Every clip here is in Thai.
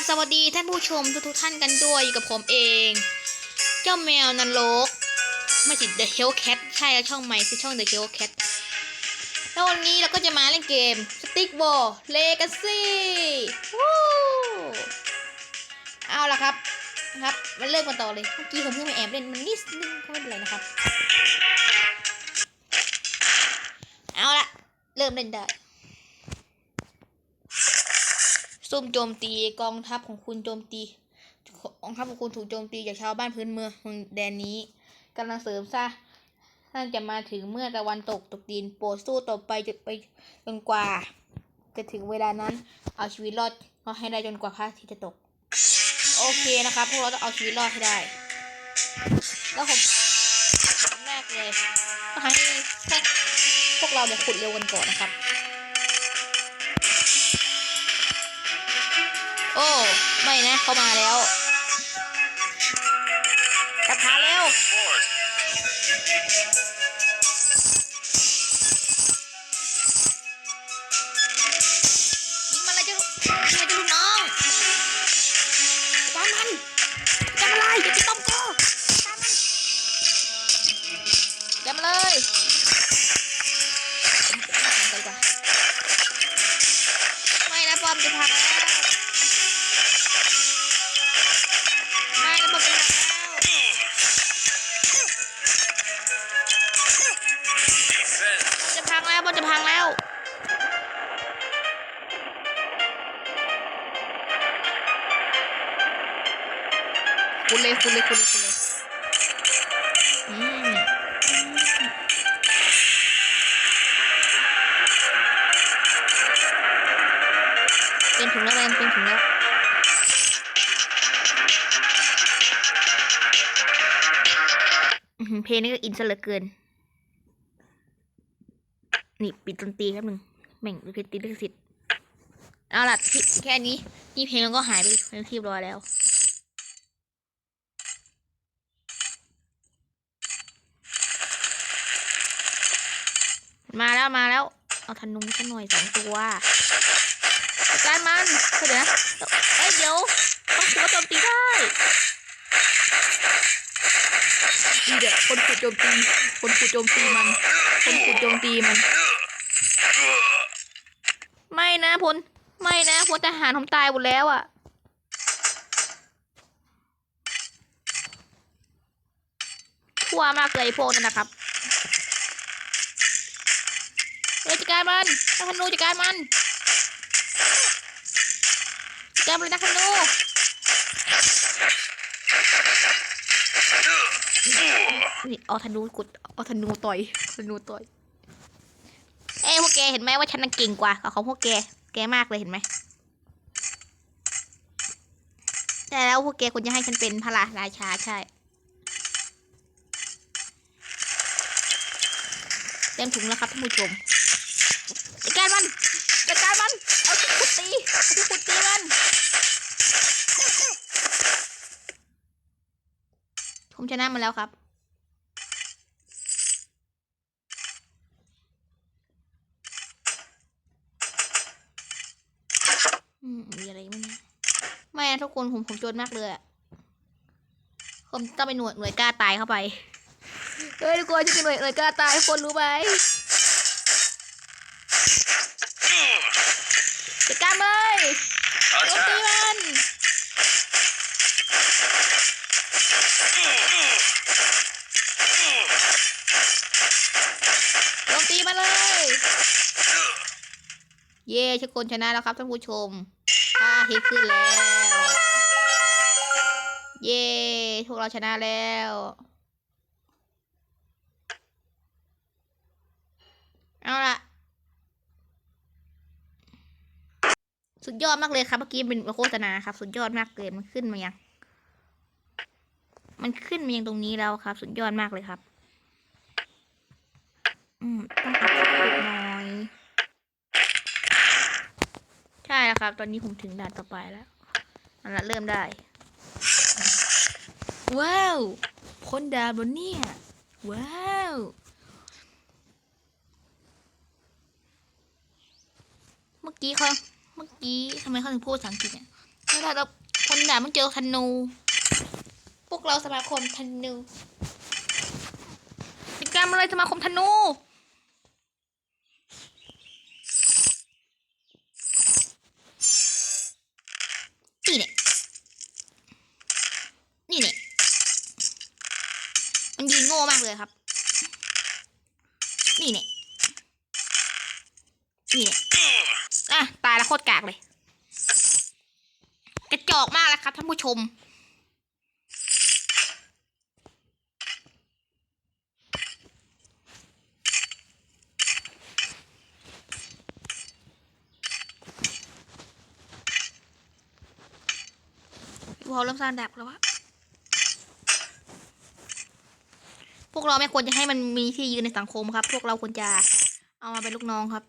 บสวัสดีท่านผู้ชมทุกๆท่านกันด้วยอยู่กับผมเอง เจ้าแมวนรกไม่ใช่ The Hellcat ใช่แล้วช่องใหม่คือช่อง The Hellcat แล้ววันนี้เราก็จะมาเล่นเกม Stick Ball Legacy วู้เอาละครับนะครับมาเริ่มกันต่อเลยเมื่อกี้ผมเพิ่งมาแอบเล่นมันนิดนึงก็ไม่เป็นไรนะครับ เอาละเริ่มเล่นได้ ซุ่มโจมตีกองทัพของคุณโจมตีกองทัพของคุณถูกโจมตีจากชาวบ้านพื้นเมืองแดนนี้กำลังเสริมซะท่านจะมาถึงเมื่อตะวันตกตกดินโปรดสู้ต่อไปจนไปจนกว่า จะถึงเวลานั้น เอาชีวิตรอดเอาให้ได้จนกว่าพระอาทิตย์จะตก โอเคนะครับพวกเราต้องเอาชีวิตรอดให้ได้ แล้วผมแรกเลยต้องให้พวกพวกเราเนี่ยขุดเร็วกันก่อนนะครับ โอ้ ไม่นะ เขามาแล้ว จะพังแล้วบอลจะพังแล้วคุณเลยคุณเลยคุณเลยคุณเลยอืมเป็นถุงแล้วแวนเป็นถุงแล้ว ลงนี้ก็อินซะเหลือเกิน นี่ปิดดนตรีครับหนึ่งแม่งดูเพลงติดลิขสิทธิ์เอาล่ะแค่นี้นี่เพลงมันก็หายไปเป็นที่รียบร้อยแล้วมาแล้วมาแล้ว เอาธนูสักหน่อยสองตัวจัดการมันเดี๋ยวนะเอ้ยเดี๋ยวต้องถือว่าโจมตีได้ ดีเด็กคนขุดโจมตี คนขุดโจมตีมัน คนขุดโจมตีมัน ไม่นะพลไม่นะพลทหารผมตายหมดแล้วอะ่ะทั่วมากเลยพวกนั้นนะครับเฮ้ยจัดการมันนักธนูจัดการมันจัดการมันเลยนักธนู นี่เอาธนูกดเอาธนูต่อยธนูต่อย เอ้พวกแกเห็นไหมว่าฉันน่ะเก่งกว่าของพวกแก แกมากเลยเห็นไหมแต่แล้วพวกแกควรจะให้ฉันเป็นพระราราชาใช่เต็มถุงแล้วครับท่านผู้ชมจัดการมันจัดการมัน เอาที่ขุดตีเอาที่ขุดตีมัน ผมชนะมาแล้วครับ อืมมีอะไรไหมเนี่ยไม่นะ ทุกคนผมผมจนมากเลยผมต้องไปหน่วยหน่วยกล้าตายเข้าไปเฮ้ยทุกคนจะเป็นหน่วยหน่วยกล้าตายคนรู้ไหมจัดการเลยโจมตีมันโจมตีมันเลย เย้ทุกคนชนะแล้วครับท่านผู้ชม พระอาทิตย์ขึ้นแล้ว เย้พวกเราชนะแล้ว เอาละสุดยอดมากเลยครับเมื่อกี้เป็นโฆษณาครับ สุดยอดมากเลยมันขึ้นมายัง มันขึ้นมายังตรงนี้แล้วครับ สุดยอดมากเลยครับ อืมต้องอัดคลิปหน่อย ใช่ แล้วครับ ตอนนี้ผมถึงด่านต่อไปแล้วเอาละเริ่มได้ ว้าวพ้นดาบนเนี่ย ว้าวเมื่อกี้เขาเมื่อกี้ทำไมเขาถึงพูดภาษาอังกฤษเนี่ยเอถ้าเราคนด่ามันเจอธนู พวกเราสมาคมธนูกิจกรรมอะไรสมาคมธนูเนี่ย นี่เนี่ยมันยืนโง่มากเลยครับ นี่เนี่ยนี่เนี่ยอะตายแล้วโคตรกากเลย กระจอกมากแล้วครับท่านผู้ชมพอเริ่มสร้างดับแล้ววะ วกเราไม่ควรจะให้มันมีที่ยืนในสังคมครับ พวกเราควรจะเอามาเป็นลูกน้องครับ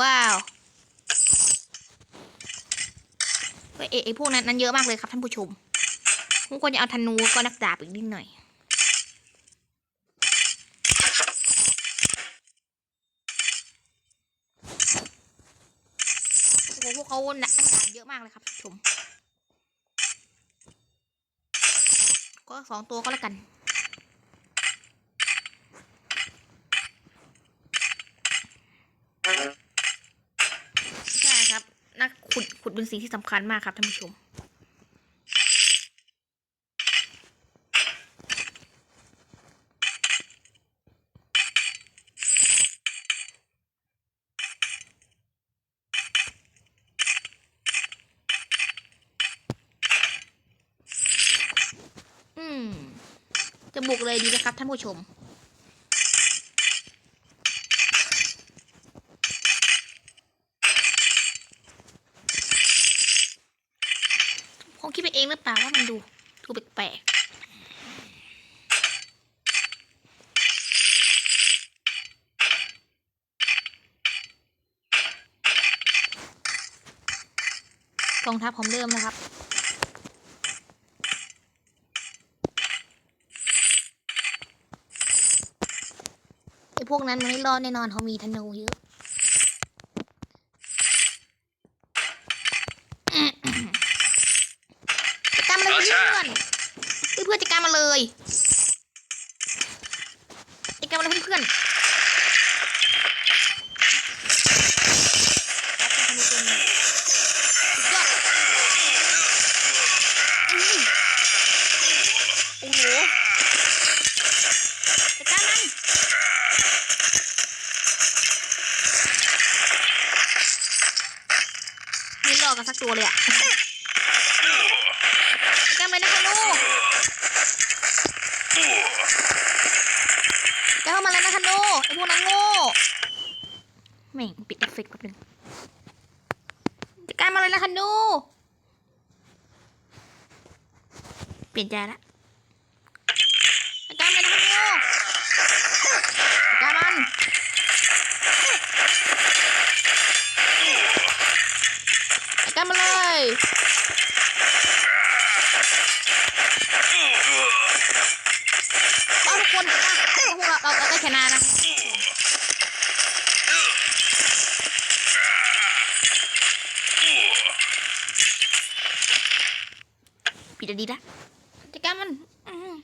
ว้าวเฮ้ยเอะไอพวกนั้นนั้นเยอะมากเลยครับท่านผู้ชมผมควรจะเอาธนูก็นักดาบอีกนิดหน่อยโอ้พวกเขาหนักนักดาบเยอะมากเลยครับท่านผู้ชม ก็สองตัวก็แล้วกัน ใช่ครับ นัก ขุดขุดเป็นสิ่งที่สำคัญมากครับท่านผู้ชม อืม จะบุกเลยดีไหมครับท่านผู้ชม คงคิดไปเองหรือเปล่าว่ามันดูดูแปลกๆกองทัพผมเริ่มนะครับ ไอ้พวกนั้นมันไม่รอดแน่นอนเขามีธนูเยอะ จัดการมาเลยเพื่อนเพื่อนเพื่อนๆจัดการมาเลยจัดการมาเลยเพื่อนๆสุดยอดอื้อโอ้โหจัดการมันไม่รอดกันสักตัวเลยอะ จัดการเลยนะคะลูก จะเข้ามาเลยนะคะลูไอ้พวกนั้นโง่แม่งปิดเอฟเฟกต์แป๊บนึงจัดการมาเลยนะคะลูเปลี่ยนใจละจัดกาเลยนะคะลูกจัดการมันการมาเลย ชนะนะปิดดีๆนะจัดการมันอื้อหือ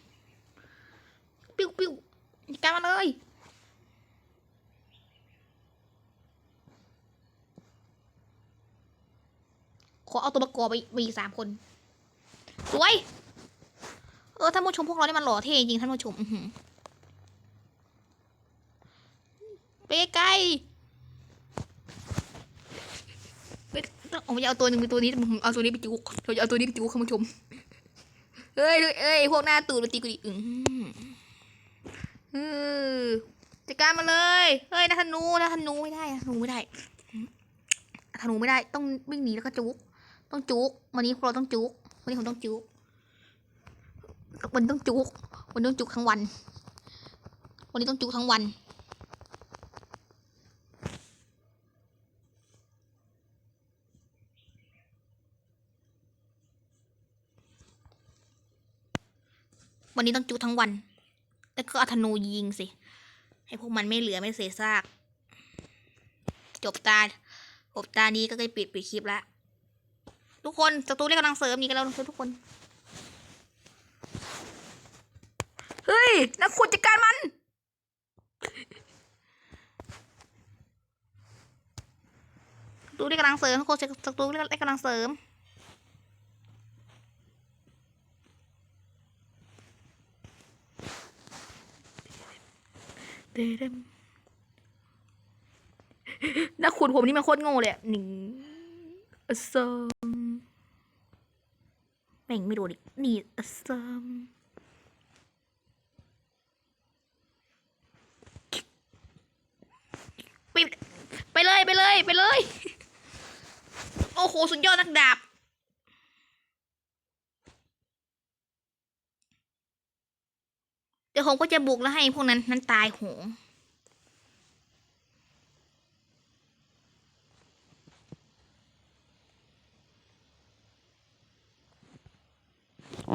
ปิ้วปิ้วจัดการมันเลยขอเอาตัวประกอบไปมีสามคน สวย เออท่านผู้ชมพวกเรานี่มันหล่อเท่จริงๆท่านผู้ชม อื้อหือ ไกลไม่ต้องผมจะเอาตัวหนึ่งเป็นตัวนี้ผมเอาตัวนี้ไปจุกเราจะเอาตัวนี้ไปจุกท่านผู้ชมเฮ้ยเฮ้ยเอ้ยพวกหน้าตูดมาตีกูดิอือหือเออจัดการมาเลยเฮ้ยนาธนูนาธนูไม่ได้นาธนูไม่ได้นาธนูไม่ได้ ต้องวิ่งหนีแล้วก็จุกต้องจุกวันนี้พวกเราต้องจุกวันนี้ผมต้องจุกวันต้องจุกวันต้องจุกทั้งวัน วันนี้ต้องจุกทั้งวัน วันนี้ต้องจุกทั้งวัน แล้วก็เอาธนูยิงสิ ให้พวกมันไม่เหลือไม่เสียซาก จบตาจบตานี้ก็ได้ปิดปิดคลิปแล้วทุกคนศัตรูได้กกำลังเสริมนี่กันแล้วทุกคน เฮ้ย นักขุดจัดการมันศัตรูได้กกำลังเสริมทุกคนศัตรูได้กำลังเสริม เดเดมนักขุดผมนี่มันโคตรโง่เลยหนึ่งอสซัมแม่งไม่โดนอีกนี่อสซัมไปไปเลยไปเลยไปเลย โอ้โห สุดยอดนักดาบ ดี๋ยวผมก็จะบุกแล้วให้พวกนั้นนั้นตายโหง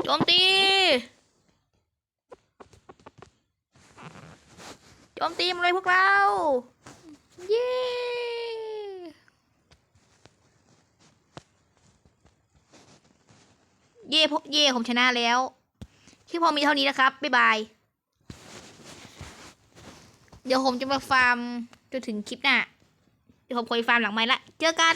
โจมตี โจมตีมาเลยพวกเรา เย้เย่พเย่ผมชนะแล้วคลิปพอมีเท่านี้นะครับ บ๊ายบาย เดี๋ยวผมจะมาฟาร์มจนถึงคลิปหน้า เดี๋ยวผมคุยฟาร์มหลังไม้ละ เจอกัน